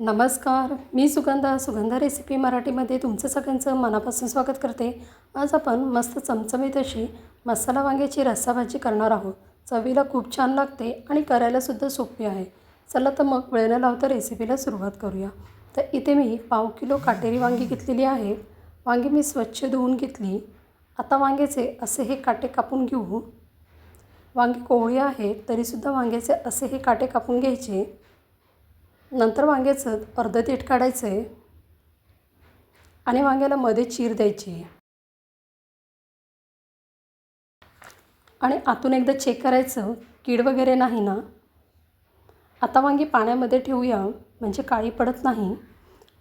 नमस्कार मी सुगंधा सुगंधा रेसिपी मराठीमध्ये तुमचं सगळ्यांचं मनापासून स्वागत करते. आज आपण मस्त चमचमीत अशी मसाला वांग्याची रस्साभाजी करणार आहोत. चवीला खूप छान लागते आणि करायलासुद्धा सोपी आहे. चला तर मग वेळ न लावता रेसिपीला सुरुवात करूया. तर इथे मी पाव किलो काटेरी वांगी घेतलेली आहे. वांगी मी स्वच्छ धुवून घेतली. आता वांग्याचे असे हे काटे कापून घेऊ. वांगी कोवळी आहेत तरीसुद्धा वांग्याचे असे हे काटे कापून घ्यायचे. नंतर वांग्याचं अर्धं देठ काढायचं आहे. आणि वांग्याला मध्ये चीर द्यायची आणि आतून एकदा चेक करायचं. कीड वगैरे नाही ना? आता वांगी पाण्यामध्ये ठेवूया. म्हणजे काळी पडत नाही.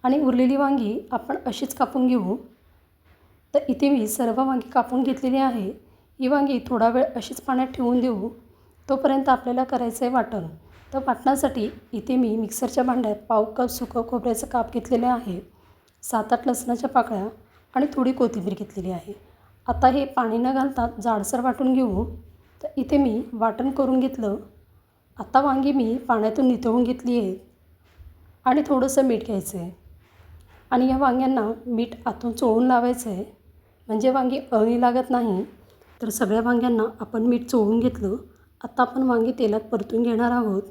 आणि उरलेली वांगी आपण अशीच कापून घेऊ. तर इथे मी सर्व वांगी कापून घेतलेली आहे. ही वांगी थोडा वेळ अशीच पाण्यात ठेवून देऊ. तोपर्यंत आपल्याला करायचं आहे वाटण. तर वाटणासाठी इथे मी मिक्सरच्या भांड्यात पाव कप सुकं खोबऱ्याचं काप घेतलेलं आहे. सात आठ लसणाच्या पाकळ्या आणि थोडी कोथिंबीर घेतलेली आहे. आता हे पाणी न घालता जाडसर वाटून घेऊ. तर इथे मी वाटण करून घेतलं. आता वांगी मी पाण्यातून नितळून घेतली आहे. आणि थोडंसं मीठ घ्यायचं आहे आणि या वांग्यांना मीठ आतून चोळून लावायचं आहे म्हणजे वांगी अळणी लागत नाही. तर सगळ्या वांग्यांना आपण मीठ चोळून घेतलं. आता आपण वांगी तेलात परतून घेणार आहोत.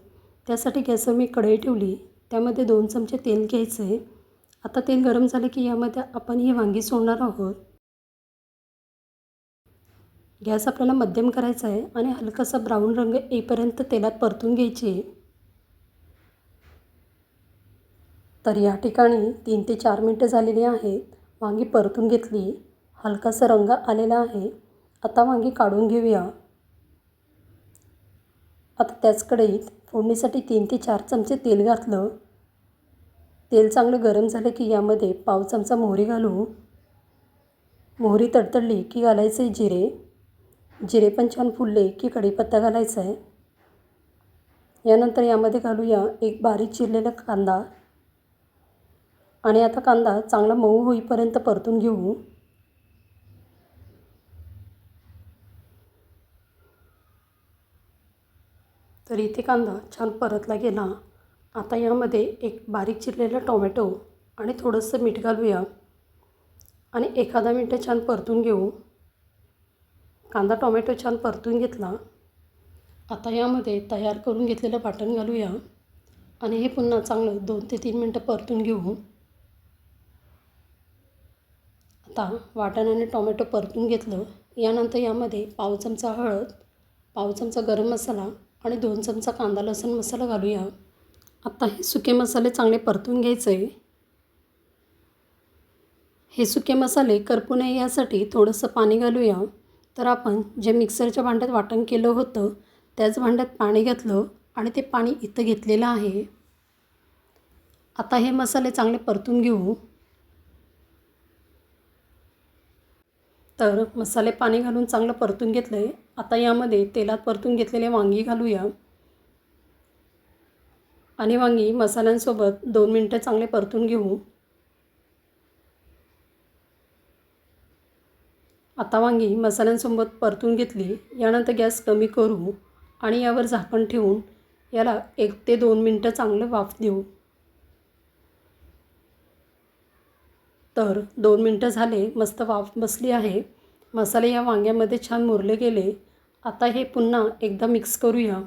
त्यासाठी गॅसवर मी कढई ठेवली. त्यामध्ये दोन चमचे तेल घ्यायचं आहे आता तेल गरम झालं की यामध्ये आपण ही वांगी सोडणार आहोत. गॅस आपल्याला मध्यम करायचा आहे आणि हलकासा ब्राऊन रंग येईपर्यंत तेलात परतून घ्यायची. तर या ठिकाणी तीन ते चार मिनटं झालेली आहेत. वांगी परतून घेतली. हलकासा रंग आलेला आहे. आता वांगी काढून घेऊया. आता त्याच कढईत फोडणीसाठी तीन ते चार चमचे तेल घातलं. तेल चांगलं गरम झालं की यामध्ये पाव चमचा मोहरी घालू. मोहरी तडतडली की घालायचे जिरे. जिरे पण छान फुलले की कढीपत्ता घालायचा आहे यानंतर यामध्ये घालूया एक बारीक चिरलेला कांदा. आणि आता कांदा चांगला मऊ होईपर्यंत परतून घेऊ. तर इथे कांदा छान परतला गेला. आता यामध्ये एक बारीक चिरलेला टोमॅटो आणि थोडंसं मीठ घालूया. आणि एखादा मिनटं छान परतून घेऊ. कांदा टोमॅटो छान परतून घेतला. आता यामध्ये तयार करून घेतलेलं वाटण घालूया. आणि हे पुन्हा चांगलं दोन ते तीन मिनटं परतून घेऊ. आता वाटण आणि टोमॅटो परतून घेतलं. यानंतर यामध्ये पाव चमचा हळद पाव चमचा गरम मसाला आणि दोन चमचा कांदा लसूण मसाला घालूया. आता हे सुके मसाले चांगले परतून घ्यायचे. हे सुके मसाले करपू नये यासाठी थोडंसं पाणी घालूया. तर आपण जे मिक्सरच्या भांड्यात वाटण केलं होतं त्याच भांड्यात पाणी घातलं आणि ते पाणी इथं घेतलेलं आहे. आता हे मसाले चांगले परतून घेऊ. तर मसाले पाणी घालून चांगलं परतून घेतलं आहे आता यामध्ये तेलात परतून घेतलेले वांगी घालूया. आणि वांगी मसाल्यांसोबत दोन मिनटं चांगले परतून घेऊ. आता वांगी मसाल्यांसोबत परतून घेतली. यानंतर गॅस कमी करू आणि यावर झाकण ठेवून याला एक ते दोन मिनटं चांगलं वाफ देऊ. तर दोन मिनटं झाले मस्त वाफ बसली आहे. मसाले या वांग्यामध्ये छान मुरले गेले. आता हे पुन्हा एकदा मिक्स करूया.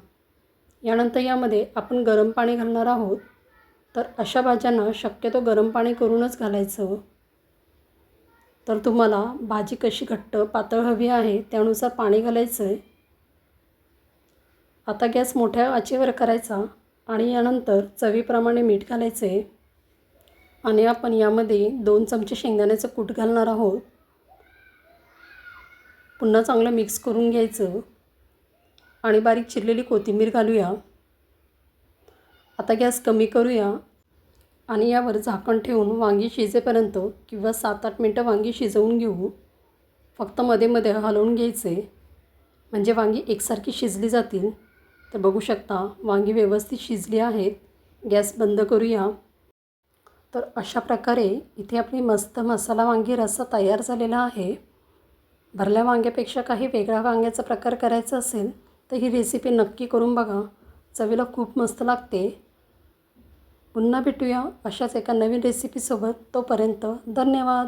यानंतर यामध्ये आपण गरम पाणी घालणार आहोत. तर अशा भाज्यांना शक्यतो गरम पाणी करूनच घालायचं. तर तुम्हाला भाजी कशी घट्ट पातळ हवी आहे त्यानुसार पाणी घालायचं आहे आता गॅस मोठ्या आचेवर करायचा आणि यानंतर चवीप्रमाणे मीठ घालायचं आहे आणि आपण यामध्ये दोन चमचे शेंगदाण्याचं कूट घालणार आहोत. पुन्हा चांगलं मिक्स करून घ्यायचं. आणि बारीक चिरलेली कोथिंबीर घालूया. आता गॅस कमी करूया. आणि यावर झाकण ठेवून वांगी शिजेपर्यंत किंवा सात आठ मिनटं वांगी शिजवून घेऊ. फक्त मध्ये मध्ये हलवून घ्यायचे. म्हणजे वांगी एकसारखी शिजली जातील. तर बघू शकता वांगी व्यवस्थित शिजली आहेत. गॅस बंद करूया. तर अशा प्रकारे इथे आपली मस्त मसाला वांगी रस्सा तयार झालेला आहे. भरल्या वांग्यापेक्षा काही वेगळा वांग्याचा प्रकार करायचा असेल तर ही रेसिपी नक्की करून बघा. चवीला खूप मस्त लागते. पुन्हा भेटूया अशाच एका नवीन रेसिपीसोबत तोपर्यंत धन्यवाद.